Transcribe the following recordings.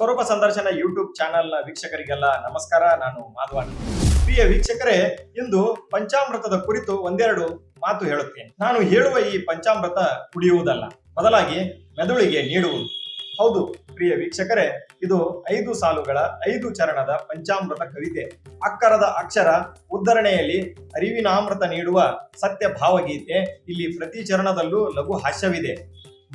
ಸ್ವರೂಪ ಸಂದರ್ಶನ ಯೂಟ್ಯೂಬ್ ಚಾನೆಲ್ನ ವೀಕ್ಷಕರಿಗೆಲ್ಲ ನಮಸ್ಕಾರ. ನಾನು ಮಾಧವಾನ್. ಪ್ರಿಯ ವೀಕ್ಷಕರೇ, ಇಂದು ಪಂಚಾಮೃತದ ಕುರಿತು ಒಂದೆರಡು ಮಾತು ಹೇಳುತ್ತೇನೆ. ನಾನು ಹೇಳುವ ಈ ಪಂಚಾಮೃತ ಕುಡಿಯುವುದಲ್ಲ ಬದಲಾಗಿ ಮೆದುಳಿಗೆ ನೀಡುವುದು. ಹೌದು, ಪ್ರಿಯ ವೀಕ್ಷಕರೇ, ಇದು ಐದು ಸಾಲುಗಳ, ಐದು ಚರಣದ ಪಂಚಾಮೃತ ಕವಿತೆ. ಅಕ್ಕರದ ಅಕ್ಷರ ಉದ್ಧರಣೆಯಲ್ಲಿ ಅರಿವಿನಾಮೃತ ನೀಡುವ ಸತ್ಯ ಭಾವಗೀತೆ. ಇಲ್ಲಿ ಪ್ರತಿ ಚರಣದಲ್ಲೂ ಲಘು ಹಾಸ್ಯವಿದೆ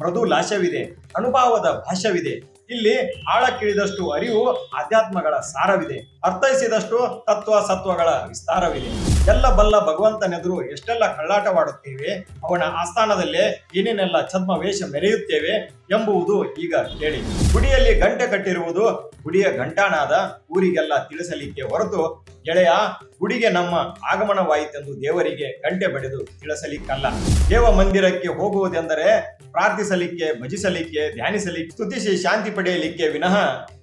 ಮೃದು ಲಾಸ್ಯವಿದೆ ಅನುಭಾವದ ಭಾಷ್ಯವಿದೆ. ಇಲ್ಲಿ ಆಳಕ್ಕಿಳಿದಷ್ಟು ಅರಿವು ಆಧ್ಯಾತ್ಮಗಳ ಸಾರವಿದೆ. ಅರ್ಥೈಸಿದಷ್ಟು ತತ್ವ ಸತ್ವಗಳ ವಿಸ್ತಾರವಿದೆ. ಎಲ್ಲ ಬಲ್ಲ ಭಗವಂತನೆದುರು ಎಷ್ಟೆಲ್ಲ ಕಳ್ಳಾಟವಾಡುತ್ತೇವೆ, ಅವನ ಆಸ್ಥಾನದಲ್ಲೇ ಏನೇನೆಲ್ಲ ಛದ್ಮ ವೇಷ ಮೆರೆಯುತ್ತೇವೆ ಎಂಬುವುದು ಈಗ ಕೇಳಿ. ಗುಡಿಯಲ್ಲಿ ಗಂಟೆ ಕಟ್ಟಿರುವುದು ಗುಡಿಯ ಘಂಟಾನಾದ ಊರಿಗೆಲ್ಲ ತಿಳಿಸಲಿಕ್ಕೆ ಹೊರತು, ಗೆಳೆಯ, ಗುಡಿಗೆ ನಮ್ಮ ಆಗಮನವಾಯಿತೆಂದು ದೇವರಿಗೆ ಗಂಟೆ ಬಡಿದು ತಿಳಿಸಲಿಕ್ಕಲ್ಲ. ದೇವ ಮಂದಿರಕ್ಕೆ ಹೋಗುವುದೆಂದರೆ ಪ್ರಾರ್ಥಿಸಲಿಕ್ಕೆ, ಭಜಿಸಲಿಕ್ಕೆ, ಧ್ಯಾನಿಸಲಿಕ್ಕೆ, ಸ್ತುತಿಸಿ ಶಾಂತಿ ಪಡೆಯಲಿಕ್ಕೆ ವಿನಃ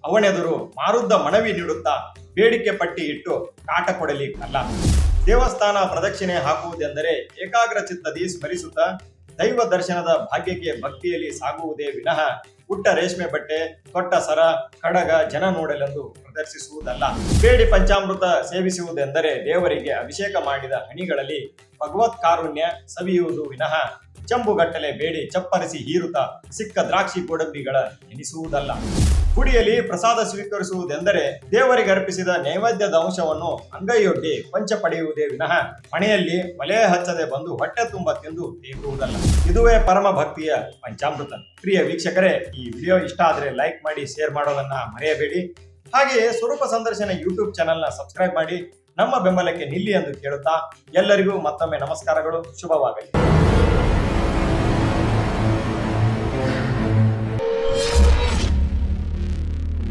ಅವನೆದುರು ಮಾರುದ್ದ ಮನವಿ ನೀಡುತ್ತಾ ಬೇಡಿಕೆ ಪಟ್ಟಿ ಇಟ್ಟು ಕಾಟ ಕೊಡಲಿಕ್ಕಲ್ಲ. ದೇವಸ್ಥಾನ ಪ್ರದಕ್ಷಿಣೆ ಹಾಕುವುದೆಂದರೆ ಏಕಾಗ್ರ ಚಿತ್ತದಿ ಸ್ಮರಿಸುತ್ತಾ ದೈವ ದರ್ಶನದ ಭಾಗ್ಯಕ್ಕೆ ಭಕ್ತಿಯಲ್ಲಿ ಸಾಗುವುದೇ ವಿನಃ ಪುಟ್ಟ ರೇಷ್ಮೆ ಬಟ್ಟೆ, ತೊಟ್ಟ ಸರ, ಕಡಗ, ಜನ ನೋಡಲೆಂದು ಪ್ರದರ್ಶಿಸುವುದಲ್ಲ. ಬೇಡಿ ಪಂಚಾಮೃತ ಸೇವಿಸುವುದೆಂದರೆ ದೇವರಿಗೆ ಅಭಿಷೇಕ ಮಾಡಿದ ಹಣಿಗಳಲ್ಲಿ ಭಗವತ್ ಕಾರುಣ್ಯ ಸವಿಯುವುದು ವಿನಃ ಚಂಬುಗಟ್ಟಲೆ ಬೇಡಿ ಚಪ್ಪರಿಸಿ ಹೀರುತ್ತಾ ಸಿಕ್ಕ ದ್ರಾಕ್ಷಿ ಗೋಡಂಬಿಗಳ ಎನಿಸುವುದಲ್ಲ. ಗುಡಿಯಲ್ಲಿ ಪ್ರಸಾದ ಸ್ವೀಕರಿಸುವುದೆಂದರೆ ದೇವರಿಗೆ ಅರ್ಪಿಸಿದ ನೈವೇದ್ಯದ ಅಂಶವನ್ನು ಅಂಗೈಯೊಡ್ಡಿ ಪಂಚ ಪಡೆಯುವುದೇ ವಿನಃ. ಮನೆಯಲ್ಲಿ ಮಲೆ ಹಚ್ಚದೆ ಬಂದು ಹೊಟ್ಟೆ ತುಂಬ ತಿಂದು ತೇಗುವುದಲ್ಲ ಇದುವೇ ಪರಮ ಭಕ್ತಿಯ ಪಂಚಾಮೃತ. ಪ್ರಿಯ ವೀಕ್ಷಕರೇ, ಈ ವಿಡಿಯೋ ಇಷ್ಟ ಆದರೆ ಲೈಕ್ ಮಾಡಿ, ಶೇರ್ ಮಾಡೋದನ್ನ ಮರೆಯಬೇಡಿ. ಹಾಗೆಯೇ ಸ್ವರೂಪ ಸಂದರ್ಶನ ಯೂಟ್ಯೂಬ್ ಚಾನೆಲ್ನ ಸಬ್ಸ್ಕ್ರೈಬ್ ಮಾಡಿ, ನಮ್ಮ ಬೆಂಬಲಕ್ಕೆ ನಿಲ್ಲಿ ಎಂದು ಕೇಳುತ್ತಾ ಎಲ್ಲರಿಗೂ ಮತ್ತೊಮ್ಮೆ ನಮಸ್ಕಾರಗಳು, ಶುಭವಾಗಲಿ.